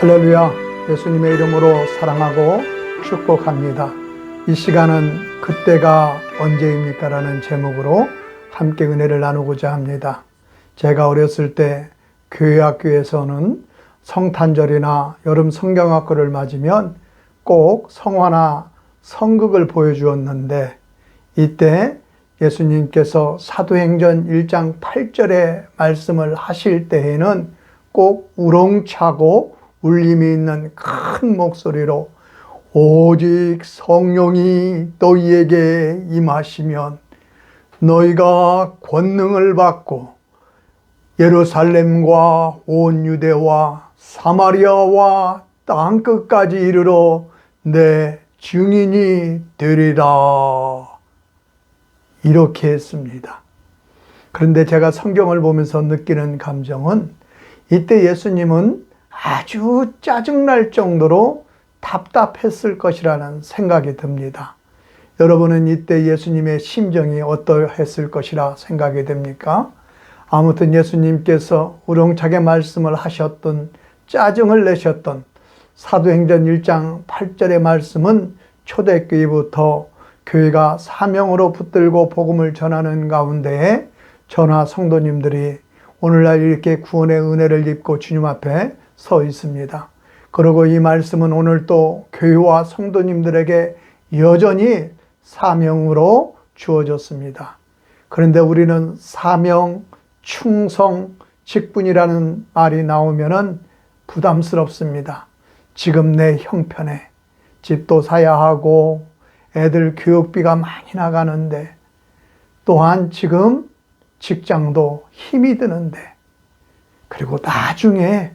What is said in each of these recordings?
할렐루야 예수님의 이름으로 사랑하고 축복합니다. 이 시간은 그때가 언제입니까? 라는 제목으로 함께 은혜를 나누고자 합니다. 제가 어렸을 때 교회 학교에서는 성탄절이나 여름 성경학교를 맞으면 꼭 성화나 성극을 보여주었는데 이때 예수님께서 사도행전 1장 8절의 말씀을 하실 때에는 꼭 우렁차고 울림이 있는 큰 목소리로 오직 성령이 너희에게 임하시면 너희가 권능을 받고 예루살렘과 온 유대와 사마리아와 땅 끝까지 이르러 내 증인이 되리라. 이렇게 했습니다. 그런데 제가 성경을 보면서 느끼는 감정은 이때 예수님은 아주 짜증날 정도로 답답했을 것이라는 생각이 듭니다. 여러분은 이때 예수님의 심정이 어떠했을 것이라 생각이 됩니까? 아무튼 예수님께서 우렁차게 말씀을 하셨던 짜증을 내셨던 사도행전 1장 8절의 말씀은 초대교회부터 교회가 사명으로 붙들고 복음을 전하는 가운데에 전하 성도님들이 오늘날 이렇게 구원의 은혜를 입고 주님 앞에 서 있습니다. 그리고 이 말씀은 오늘 또 교회와 성도님들에게 여전히 사명으로 주어졌습니다. 그런데 우리는 사명, 충성, 직분이라는 말이 나오면은 부담스럽습니다. 지금 내 형편에 집도 사야 하고 애들 교육비가 많이 나가는데 또한 지금 직장도 힘이 드는데 그리고 나중에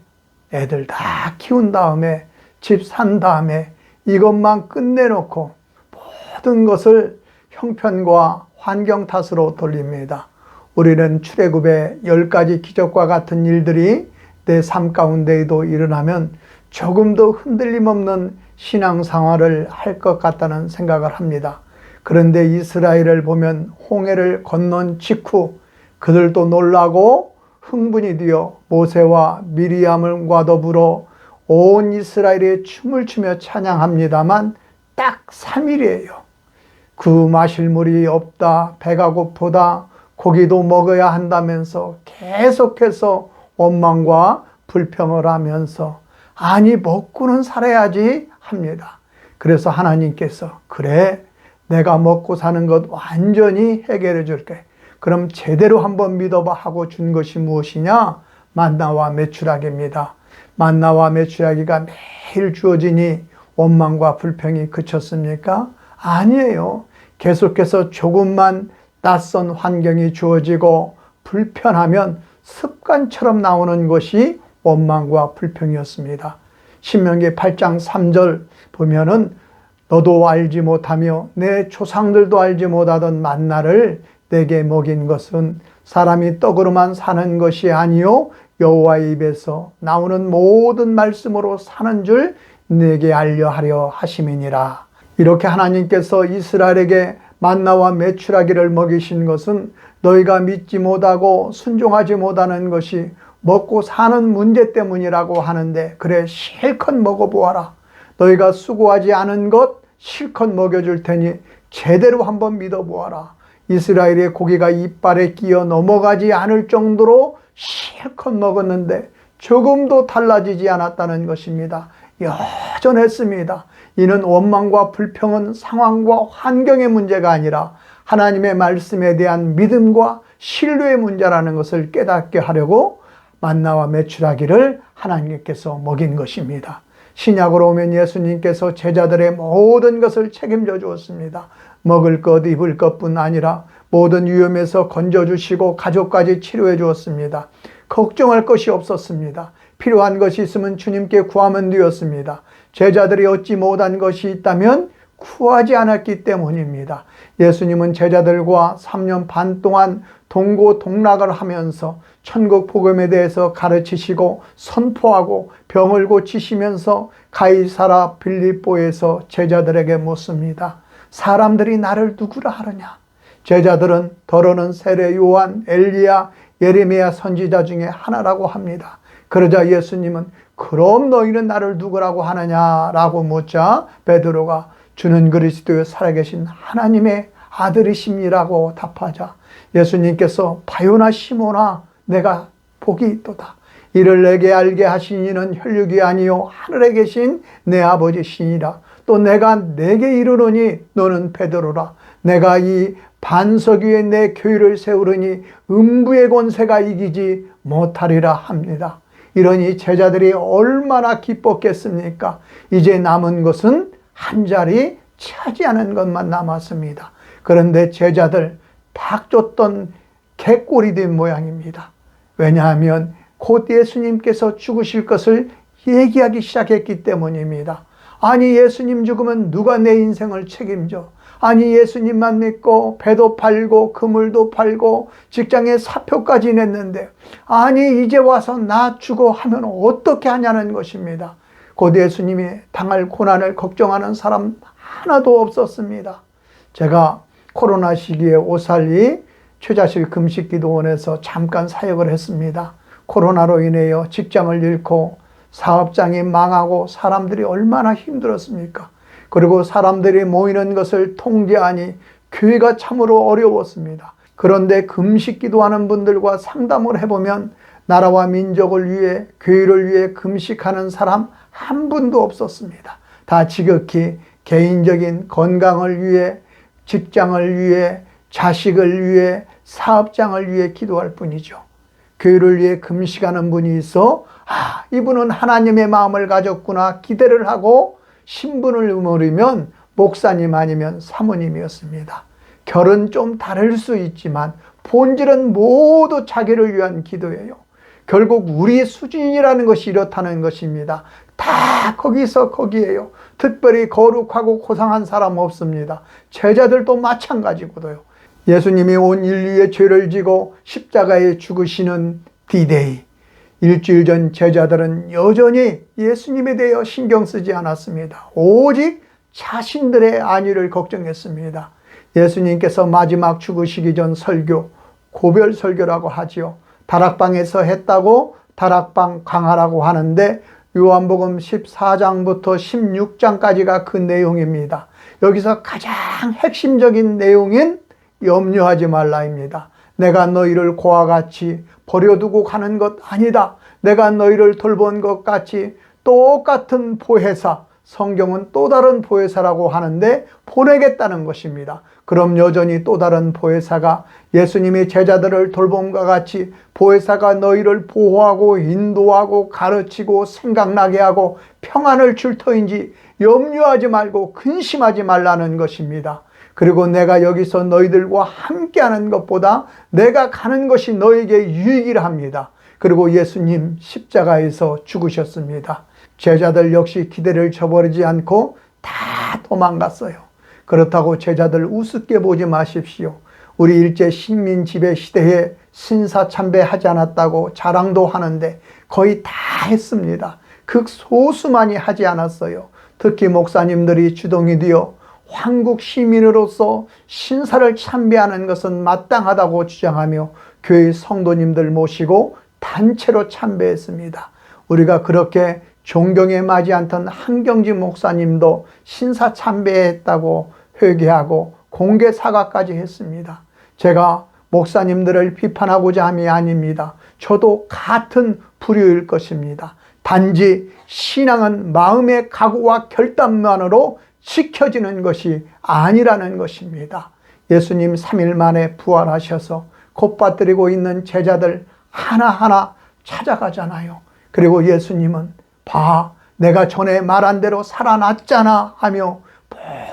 애들 다 키운 다음에 집 산 다음에 이것만 끝내놓고 모든 것을 형편과 환경 탓으로 돌립니다. 우리는 출애굽의 열 가지 기적과 같은 일들이 내 삶 가운데에도 일어나면 조금도 흔들림 없는 신앙 생활을 할 것 같다는 생각을 합니다. 그런데 이스라엘을 보면 홍해를 건넌 직후 그들도 놀라고 흥분이 되어 모세와 미리암과 더불어 온 이스라엘이 춤을 추며 찬양합니다만 딱 3일이에요. 그 마실 물이 없다, 배가 고프다, 고기도 먹어야 한다면서 계속해서 원망과 불평을 하면서 아니 먹고는 살아야지 합니다. 그래서 하나님께서 그래 내가 먹고 사는 것 완전히 해결해 줄게. 그럼 제대로 한번 믿어봐 하고 준 것이 무엇이냐? 만나와 메추라기입니다. 만나와 메추라기가 매일 주어지니 원망과 불평이 그쳤습니까? 아니에요. 계속해서 조금만 낯선 환경이 주어지고 불편하면 습관처럼 나오는 것이 원망과 불평이었습니다. 신명기 8장 3절 보면은 너도 알지 못하며 내 조상들도 알지 못하던 만나를 내게 먹인 것은 사람이 떡으로만 사는 것이 아니요 여호와의 입에서 나오는 모든 말씀으로 사는 줄 내게 알려 하려 하심이니라. 이렇게 하나님께서 이스라엘에게 만나와 메추라기를 먹이신 것은 너희가 믿지 못하고 순종하지 못하는 것이 먹고 사는 문제 때문이라고 하는데 그래 실컷 먹어보아라. 너희가 수고하지 않은 것 실컷 먹여줄 테니 제대로 한번 믿어보아라. 이스라엘의 고기가 이빨에 끼어 넘어가지 않을 정도로 실컷 먹었는데 조금도 달라지지 않았다는 것입니다. 여전했습니다. 이는 원망과 불평은 상황과 환경의 문제가 아니라 하나님의 말씀에 대한 믿음과 신뢰의 문제라는 것을 깨닫게 하려고 만나와 메추라기를 하나님께서 먹인 것입니다. 신약으로 오면 예수님께서 제자들의 모든 것을 책임져 주었습니다. 먹을 것, 입을 것뿐 아니라 모든 위험에서 건져주시고 가족까지 치료해 주었습니다. 걱정할 것이 없었습니다. 필요한 것이 있으면 주님께 구하면 되었습니다. 제자들이 얻지 못한 것이 있다면 구하지 않았기 때문입니다. 예수님은 제자들과 3년 반 동안 동고 동락을 하면서 천국 복음에 대해서 가르치시고 선포하고 병을 고치시면서 가이사라 빌립보에서 제자들에게 묻습니다. 사람들이 나를 누구라 하느냐? 제자들은 더러는 세례 요한, 엘리야, 예레미야 선지자 중에 하나라고 합니다. 그러자 예수님은 그럼 너희는 나를 누구라고 하느냐라고 묻자 베드로가 주는 그리스도의 살아계신 하나님의 아들이십니라고 답하자 예수님께서 바요나 시모나 내가 복이 있도다. 이를 내게 알게 하신 이는 혈육이 아니요 하늘에 계신 내 아버지시니라. 또 내가 내게 이르노니 너는 베드로라. 내가 이 반석 위에 내 교회를 세우르니 음부의 권세가 이기지 못하리라 합니다. 이러니 제자들이 얼마나 기뻤겠습니까? 이제 남은 것은 한 자리 차지하는 것만 남았습니다. 그런데 제자들 딱 줬던 개꼴이 된 모양입니다. 왜냐하면 곧 예수님께서 죽으실 것을 얘기하기 시작했기 때문입니다. 아니 예수님 죽으면 누가 내 인생을 책임져? 아니 예수님만 믿고 배도 팔고 그물도 팔고 직장에 사표까지 냈는데 아니 이제 와서 나 죽어 하면 어떻게 하냐는 것입니다. 곧 예수님이 당할 고난을 걱정하는 사람 하나도 없었습니다. 제가 코로나 시기에 오살리 최자실 금식기도원에서 잠깐 사역을 했습니다. 코로나로 인해여 직장을 잃고 사업장이 망하고 사람들이 얼마나 힘들었습니까? 그리고 사람들이 모이는 것을 통제하니 교회가 참으로 어려웠습니다. 그런데 금식 기도하는 분들과 상담을 해보면 나라와 민족을 위해 교회를 위해 금식하는 사람 한 분도 없었습니다. 다 지극히 개인적인 건강을 위해 직장을 위해 자식을 위해 사업장을 위해 기도할 뿐이죠. 교회를 위해 금식하는 분이 있어 아, 이분은 하나님의 마음을 가졌구나 기대를 하고 신분을 의무리면 목사님 아니면 사모님이었습니다. 결은 좀 다를 수 있지만 본질은 모두 자기를 위한 기도예요. 결국 우리 수준이라는 것이 이렇다는 것입니다. 다 거기서 거기에요. 특별히 거룩하고 고상한 사람 없습니다. 제자들도 마찬가지고도요. 예수님이 온 인류의 죄를 지고 십자가에 죽으시는 디데이. 일주일 전 제자들은 여전히 예수님에 대해 신경 쓰지 않았습니다. 오직 자신들의 안위를 걱정했습니다. 예수님께서 마지막 죽으시기 전 설교, 고별 설교라고 하지요. 다락방에서 했다고 다락방 강화라고 하는데 요한복음 14장부터 16장까지가 그 내용입니다. 여기서 가장 핵심적인 내용인 염려하지 말라입니다. 내가 너희를 고와 같이 버려두고 가는 것 아니다. 내가 너희를 돌본 것 같이 똑같은 보혜사, 성경은 또 다른 보혜사라고 하는데 보내겠다는 것입니다. 그럼 여전히 또 다른 보혜사가 예수님이 제자들을 돌봄과 같이 보혜사가 너희를 보호하고 인도하고 가르치고 생각나게 하고 평안을 줄 터인지 염려하지 말고 근심하지 말라는 것입니다. 그리고 내가 여기서 너희들과 함께하는 것보다 내가 가는 것이 너에게 유익이라 합니다. 그리고 예수님 십자가에서 죽으셨습니다. 제자들 역시 기대를 저버리지 않고 다 도망갔어요. 그렇다고 제자들 우습게 보지 마십시오. 우리 일제 식민 지배 시대에 신사 참배하지 않았다고 자랑도 하는데 거의 다 했습니다. 극소수만이 하지 않았어요. 특히 목사님들이 주동이 되어 황국 시민으로서 신사를 참배하는 것은 마땅하다고 주장하며 교회 성도님들 모시고 단체로 참배했습니다. 우리가 그렇게 존경에 맞지 않던 한경지 목사님도 신사 참배했다고 회개하고 공개 사과까지 했습니다. 제가 목사님들을 비판하고자 함이 아닙니다. 저도 같은 부류일 것입니다. 단지 신앙은 마음의 각오와 결단만으로 지켜지는 것이 아니라는 것입니다. 예수님 3일 만에 부활하셔서 곱받들이고 있는 제자들 하나하나 찾아가잖아요. 그리고 예수님은 봐, 내가 전에 말한 대로 살아났잖아 하며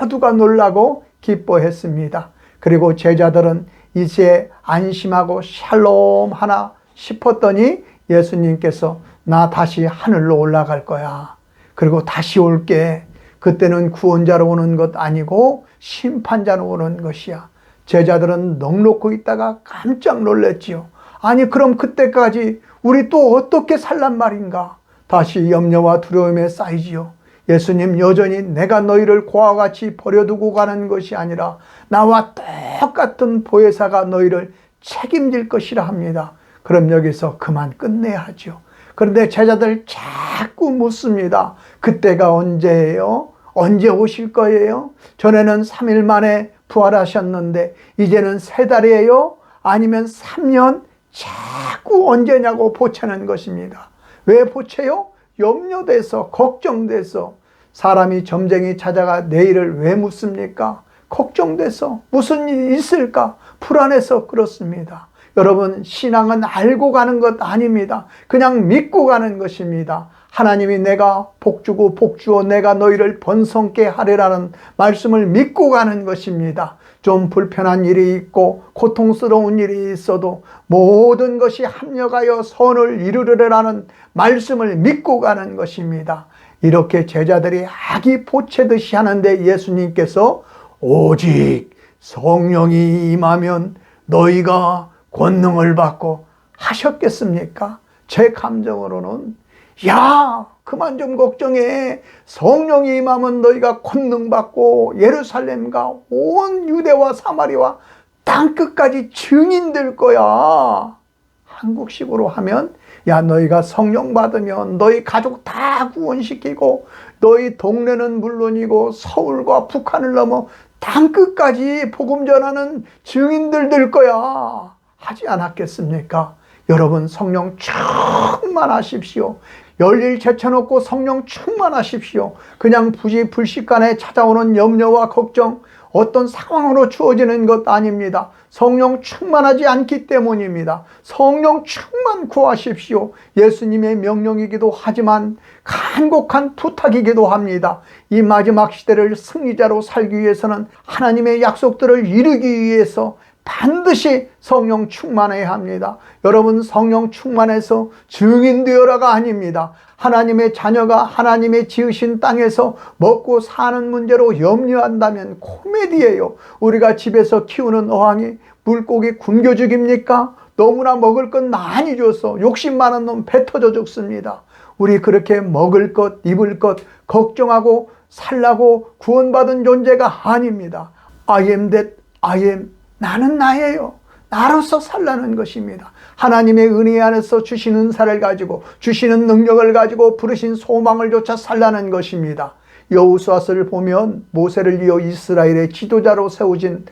모두가 놀라고 기뻐했습니다. 그리고 제자들은 이제 안심하고 샬롬 하나 싶었더니 예수님께서 나 다시 하늘로 올라갈 거야. 그리고 다시 올게. 그때는 구원자로 오는 것 아니고 심판자로 오는 것이야. 제자들은 넋놓고 있다가 깜짝 놀랐지요. 아니, 그럼 그때까지 우리 또 어떻게 살란 말인가? 다시 염려와 두려움에 쌓이지요. 예수님 여전히 내가 너희를 고와 같이 버려두고 가는 것이 아니라 나와 똑같은 보혜사가 너희를 책임질 것이라 합니다. 그럼 여기서 그만 끝내야 하죠. 그런데 제자들 잘 자꾸 묻습니다. 그때가 언제예요? 언제 오실 거예요? 전에는 3일 만에 부활하셨는데 이제는 세 달이에요? 아니면 3년? 자꾸 언제냐고 보채는 것입니다. 왜 보채요? 염려돼서 걱정돼서 사람이 점쟁이 찾아가 내일을 왜 묻습니까? 걱정돼서 무슨 일이 있을까? 불안해서 그렇습니다. 여러분, 신앙은 알고 가는 것 아닙니다. 그냥 믿고 가는 것입니다. 하나님이 내가 복주고 복주어 내가 너희를 번성케 하리라는 말씀을 믿고 가는 것입니다. 좀 불편한 일이 있고 고통스러운 일이 있어도 모든 것이 합력하여 선을 이루려라는 말씀을 믿고 가는 것입니다. 이렇게 제자들이 아기 보채듯이 하는데 예수님께서 오직 성령이 임하면 너희가 권능을 받고 하셨겠습니까? 제 감정으로는 야 그만 좀 걱정해. 성령이 임하면 너희가 권능 받고 예루살렘과 온 유대와 사마리와 땅끝까지 증인 될 거야. 한국식으로 하면 야 너희가 성령 받으면 너희 가족 다 구원시키고 너희 동네는 물론이고 서울과 북한을 넘어 땅끝까지 복음 전하는 증인들 될 거야. 하지 않았겠습니까? 여러분 성령 충만하십시오. 열일 제쳐놓고 성령 충만하십시오. 그냥 부지 불식간에 찾아오는 염려와 걱정 어떤 상황으로 주어지는 것 아닙니다. 성령 충만하지 않기 때문입니다. 성령 충만 구하십시오. 예수님의 명령이기도 하지만 간곡한 부탁이기도 합니다. 이 마지막 시대를 승리자로 살기 위해서는 하나님의 약속들을 이루기 위해서 반드시 성령 충만해야 합니다. 여러분 성령 충만해서 증인 되어라가 아닙니다. 하나님의 자녀가 하나님의 지으신 땅에서 먹고 사는 문제로 염려한다면 코미디예요. 우리가 집에서 키우는 어항이 물고기 굶겨 죽입니까? 너무나 먹을 것 많이 줘서 욕심 많은 놈배 터져 죽습니다. 우리 그렇게 먹을 것, 입을 것 걱정하고 살라고 구원받은 존재가 아닙니다. I am that I am 나는 나예요. 나로서 살라는 것입니다. 하나님의 은혜 안에서 주시는 은사를 가지고 주시는 능력을 가지고 부르신 소망을 쫓아 살라는 것입니다. 여우수아서를 보면 모세를 이어 이스라엘의 지도자로 세우진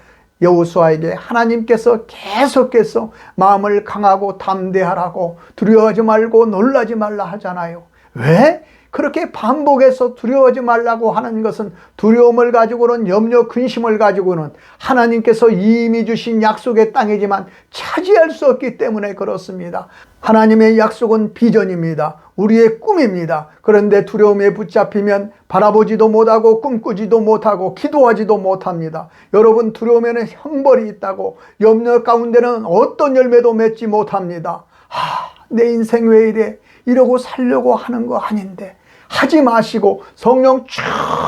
여우수아에게 하나님께서 계속해서 마음을 강하고 담대하라고 두려워하지 말고 놀라지 말라 하잖아요. 왜? 그렇게 반복해서 두려워하지 말라고 하는 것은 두려움을 가지고는 염려, 근심을 가지고는 하나님께서 이미 주신 약속의 땅이지만 차지할 수 없기 때문에 그렇습니다. 하나님의 약속은 비전입니다. 우리의 꿈입니다. 그런데 두려움에 붙잡히면 바라보지도 못하고 꿈꾸지도 못하고 기도하지도 못합니다. 여러분 두려움에는 형벌이 있다고 염려 가운데는 어떤 열매도 맺지 못합니다. 하, 내 인생 왜 이래? 이러고 살려고 하는 거 아닌데 하지 마시고 성령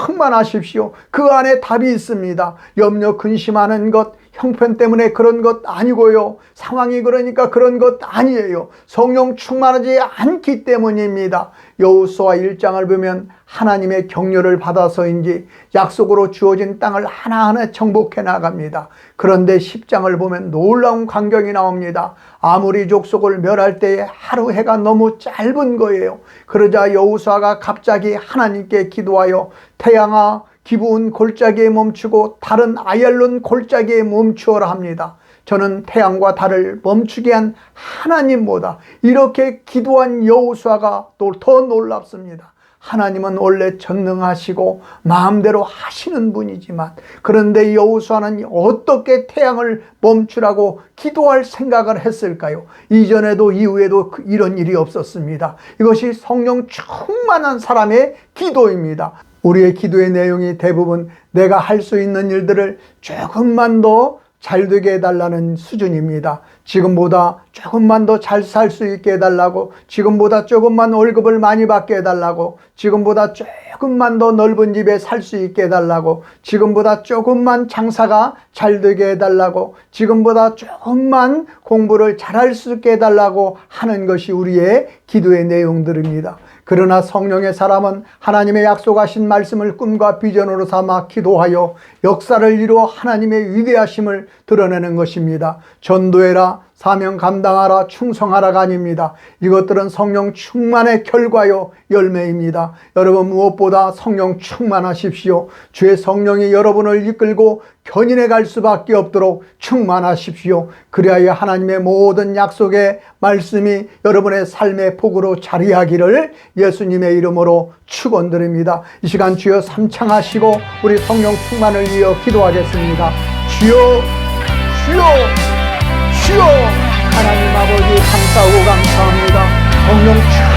충만하십시오. 그 안에 답이 있습니다. 염려 근심하는 것, 형편 때문에 그런 것 아니고요. 상황이 그러니까 그런 것 아니에요. 성령 충만하지 않기 때문입니다. 여호수아 1장을 보면 하나님의 격려를 받아서인지 약속으로 주어진 땅을 하나하나 정복해 나갑니다. 그런데 10장을 보면 놀라운 광경이 나옵니다. 아무리 족속을 멸할 때에 하루 해가 너무 짧은 거예요. 그러자 여호수아가 갑자기 하나님께 기도하여 태양아 기부은 골짜기에 멈추고 달은 아얄론 골짜기에 멈추어라 합니다. 저는 태양과 달을 멈추게 한 하나님보다 이렇게 기도한 여호수아가 또 더 놀랍습니다. 하나님은 원래 전능하시고 마음대로 하시는 분이지만 그런데 여호수아는 어떻게 태양을 멈추라고 기도할 생각을 했을까요? 이전에도 이후에도 그 이런 일이 없었습니다. 이것이 성령 충만한 사람의 기도입니다. 우리의 기도의 내용이 대부분 내가 할 수 있는 일들을 조금만 더 잘 되게 해달라는 수준입니다. 지금보다 조금만 더 잘 살 수 있게 해달라고, 지금보다 조금만 월급을 많이 받게 해달라고, 지금보다 조금만 더 넓은 집에 살 수 있게 해달라고, 지금보다 조금만 장사가 잘 되게 해달라고, 지금보다 조금만 공부를 잘할 수 있게 해달라고 하는 것이 우리의 기도의 내용들입니다. 그러나 성령의 사람은 하나님의 약속하신 말씀을 꿈과 비전으로 삼아 기도하여 역사를 이루어 하나님의 위대하심을 드러내는 것입니다. 전도해라, 사명 감당하라 충성하라가 아닙니다. 이것들은 성령 충만의 결과요 열매입니다. 여러분 무엇보다 성령 충만하십시오. 주의 성령이 여러분을 이끌고 견인해 갈 수밖에 없도록 충만하십시오. 그리하여 하나님의 모든 약속의 말씀이 여러분의 삶의 폭으로 자리하기를 예수님의 이름으로 축원드립니다. 이 시간 주여 삼창하시고 우리 성령 충만을 위해 기도하겠습니다. 주여 주여 주여 하나님 아버지 감사하고 감사합니다. 성령